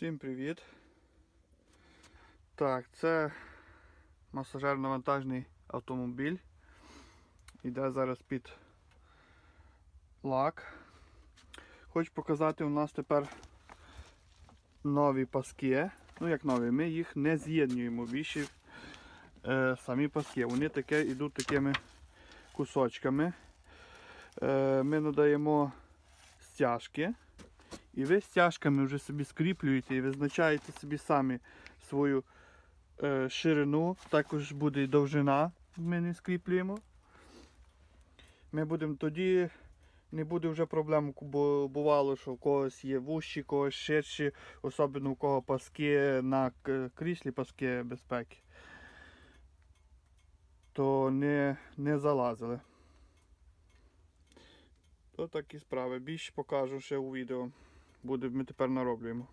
Всім привіт. Так, це масажерно-вантажний автомобіль. Іде зараз під лак. Хочу показати, у нас тепер нові паски. Ну як нові, ми їх не з'єднуємо більше е, самі паски. Вони таке йдуть такими кусочками. Е, ми надаємо стяжки. І ви стяжками вже собі скріплюєте і визначаєте собі самі свою е, ширину, також буде і довжина, ми не скріплюємо. Ми будемо тоді, не буде вже проблем, бо бувало, що в когось є вущі, когось ширші, особливо у кого паски на кріслі паски безпеки, то не, не залазили. То такі справи. Більше покажу ще у відео буде, ми тепер нароблюємо.